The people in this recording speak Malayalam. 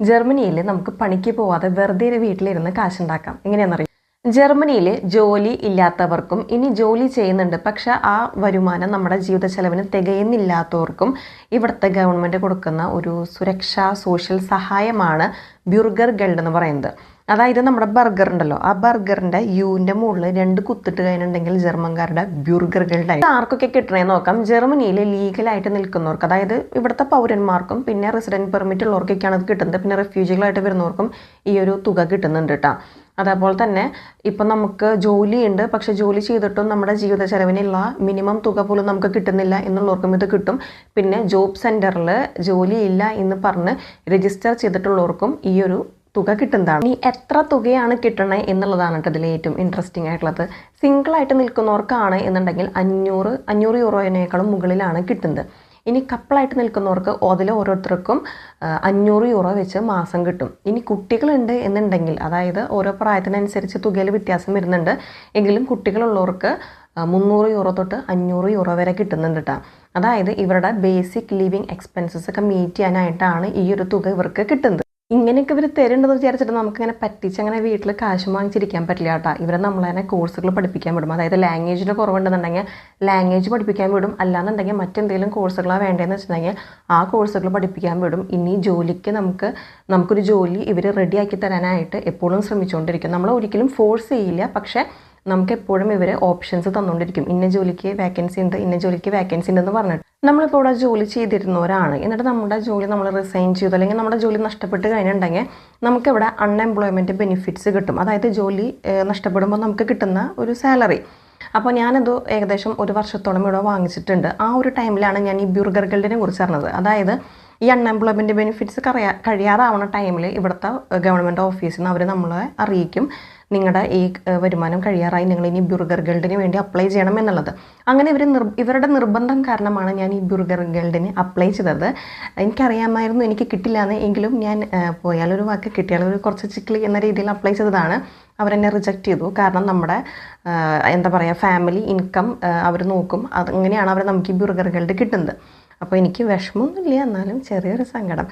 ജർമ്മനിയിൽ നമുക്ക് പണിക്ക് പോവാതെ വെറുതെ വീട്ടിലിരുന്ന് കാശുണ്ടാക്കാം. എങ്ങനെയാണെന്നറിയാം? ജർമ്മനിയിൽ ജോലി ഇല്ലാത്തവർക്കും ഇനി ജോലി ചെയ്യുന്നുണ്ട്. പക്ഷെ ആ വരുമാനം നമ്മുടെ ജീവിത ചെലവിന് തികയുന്നില്ലാത്തവർക്കും ഇവിടുത്തെ ഗവൺമെന്റ് കൊടുക്കുന്ന ഒരു സുരക്ഷാ സോഷ്യൽ സഹായമാണ് ബ്യൂർഗർ ഗൾഡ് എന്ന് പറയുന്നത്. അതായത് നമ്മുടെ ബർഗർ ഉണ്ടല്ലോ ആ ബർഗറിന്റെ യൂവിന്റെ മുകളിൽ രണ്ട് കുത്തിട്ട് കഴിഞ്ഞിട്ടുണ്ടെങ്കിൽ ജർമ്മൻകാരുടെ ബ്യൂർഗർ ഗൾഡായി ആർക്കൊക്കെ കിട്ടണേ നോക്കാം. ജർമ്മനിയിൽ ലീഗലായിട്ട് നിൽക്കുന്നവർക്ക് അതായത് ഇവിടുത്തെ പൗരന്മാർക്കും പിന്നെ റെസിഡന്റ് പെർമിറ്റ് ഉള്ളവർക്കൊക്കെയാണ് അത് കിട്ടുന്നത്. പിന്നെ റെഫ്യൂജികളായിട്ട് വരുന്നവർക്കും ഈ ഒരു തുക കിട്ടുന്നുണ്ട് കേട്ടോ. അതേപോലെ തന്നെ ഇപ്പം നമുക്ക് ജോലിയുണ്ട്. പക്ഷെ ജോലി ചെയ്തിട്ടും നമ്മുടെ ജീവിത ചെലവിനുള്ള മിനിമം തുക പോലും നമുക്ക് കിട്ടുന്നില്ല എന്നുള്ളവർക്കും ഇത് കിട്ടും. പിന്നെ ജോബ് സെന്ററിൽ ജോലിയില്ല എന്ന് പറഞ്ഞ് രജിസ്റ്റർ ചെയ്തിട്ടുള്ളവർക്കും ഈ ഒരു തുക കിട്ടുന്നതാണ്. ഇനി എത്ര തുകയാണ് കിട്ടണേ എന്നുള്ളതാണ് കേട്ടോ ഇതിൽ ഏറ്റവും ഇൻട്രസ്റ്റിംഗ് ആയിട്ടുള്ളത്. സിംഗിളായിട്ട് നിൽക്കുന്നവർക്കാണ് എന്നുണ്ടെങ്കിൽ അഞ്ഞൂറ് അഞ്ഞൂറ് യൂറോയിനേക്കാളും മുകളിലാണ് കിട്ടുന്നത്. ഇനി കപ്പിളായിട്ട് നിൽക്കുന്നവർക്ക് അതിൽ ഓരോരുത്തർക്കും അഞ്ഞൂറ് യൂറോ വെച്ച് മാസം കിട്ടും. ഇനി കുട്ടികളുണ്ട് എന്നുണ്ടെങ്കിൽ അതായത് ഓരോ പ്രായത്തിനനുസരിച്ച് തുകയിൽ വ്യത്യാസം വരുന്നുണ്ട്. എങ്കിലും കുട്ടികളുള്ളവർക്ക് മുന്നൂറ് യൂറോ തൊട്ട് അഞ്ഞൂറ് യൂറോ വരെ കിട്ടുന്നുണ്ട് കേട്ടോ അതായത് ഇവരുടെ ബേസിക് ലിവിങ് എക്സ്പെൻസസ് ഒക്കെ മീറ്റ് ചെയ്യാനായിട്ടാണ് ഈ ഒരു തുക ഇവർക്ക് കിട്ടുന്നത്. ഇങ്ങനെയൊക്കെ ഇവർ തരേണ്ടത് വിചാരിച്ചിട്ട് നമുക്കിങ്ങനെ പറ്റിച്ച് അങ്ങനെ വീട്ടിൽ കാശ് വാങ്ങിച്ചിരിക്കാൻ പറ്റില്ല കേട്ടോ. ഇവരെ നമ്മളതിനെ കോഴ്സുകൾ പഠിപ്പിക്കാൻ വിടും. അതായത് ലാംഗ്വേജിന്റെ കുറവുണ്ടെന്നുണ്ടെങ്കിൽ ലാംഗ്വേജ് പഠിപ്പിക്കാൻ വിടും. അല്ലാന്നുണ്ടെങ്കിൽ മറ്റെന്തെങ്കിലും കോഴ്സുകളാണ് വേണ്ടതെന്ന് വെച്ചിട്ടുണ്ടെങ്കിൽ ആ കോഴ്സുകൾ പഠിപ്പിക്കാൻ വിടും. ഇനി ജോലിക്ക് നമുക്ക് നമുക്കൊരു ജോലി ഇവർ റെഡിയാക്കി തരാനായിട്ട് എപ്പോഴും ശ്രമിച്ചുകൊണ്ടിരിക്കും നമ്മൾ ഒരിക്കലും ഫോഴ്സ് ചെയ്യില്ല. പക്ഷേ നമുക്ക് എപ്പോഴും ഇവർ ഓപ്ഷൻസ് തന്നുകൊണ്ടിരിക്കും ഇന്ന ജോലിക്ക് വേക്കൻസി ഉണ്ട് ഇന്ന ജോലിക്ക് വേക്കൻസി ഉണ്ടെന്ന് പറഞ്ഞിട്ട്. നമ്മളിപ്പോൾ ഇവിടെ ജോലി ചെയ്തിരുന്നവരാണ്. എന്നിട്ട് നമ്മുടെ ജോലി നമ്മൾ റിസൈൻ ചെയ്തു അല്ലെങ്കിൽ നമ്മുടെ ജോലി നഷ്ടപ്പെട്ട് കഴിഞ്ഞിട്ടുണ്ടെങ്കിൽ നമുക്കിവിടെ അൺഎംപ്ലോയ്മെന്റ് ബെനിഫിറ്റ്സ് കിട്ടും. അതായത് ജോലി നഷ്ടപ്പെടുമ്പോൾ നമുക്ക് കിട്ടുന്ന ഒരു സാലറി അപ്പോൾ ഞാനത് ഏകദേശം ഒരു വർഷത്തോളം ഇവിടെ വാങ്ങിച്ചിട്ടുണ്ട്. ആ ഒരു ടൈമിലാണ് ഞാൻ ഈ ബ്യൂർഗർ ഗൾഡിനെ കുറിച്ച് അറിഞ്ഞത്. അതായത് ഈ അൺഎംപ്ലോയ്മെന്റ് ബെനിഫിറ്റ്സ് കഴിയാ കഴിയാറാവുന്ന ടൈമിൽ ഇവിടുത്തെ ഗവൺമെന്റ് ഓഫീസിൽ നിന്ന് അവർ നമ്മളെ അറിയിക്കും നിങ്ങളുടെ ഈ വരുമാനം കഴിയാറായി നിങ്ങൾ ഇനി ബ്യൂർഗർ ഗൾഡിന് വേണ്ടി അപ്ലൈ ചെയ്യണം എന്നുള്ളത്. അങ്ങനെ ഇവർ ഇവരുടെ നിർബന്ധം കാരണമാണ് ഞാൻ ഈ ബ്യൂർഗർ ഗൾഡിന് അപ്ലൈ ചെയ്തത്. എനിക്കറിയാമായിരുന്നു എനിക്ക് കിട്ടില്ല എന്ന് എങ്കിലും ഞാൻ പോയാലൊരു വാക്ക് കിട്ടിയാലൊരു കുറച്ച് ചിക്ലി എന്ന രീതിയിൽ അപ്ലൈ ചെയ്തതാണ്. അവരെന്നെ റിജക്റ്റ് ചെയ്തു. കാരണം നമ്മുടെ എന്താ പറയുക ഫാമിലി ഇൻകം അവർ നോക്കും. അങ്ങനെയാണ് അവർ നമുക്ക് ഈ ബ്യൂർഗർ ഗൾഡ് കിട്ടുന്നത്. അപ്പോൾ എനിക്ക് വിഷമമൊന്നുമില്ല എന്നാലും ചെറിയൊരു സങ്കടം.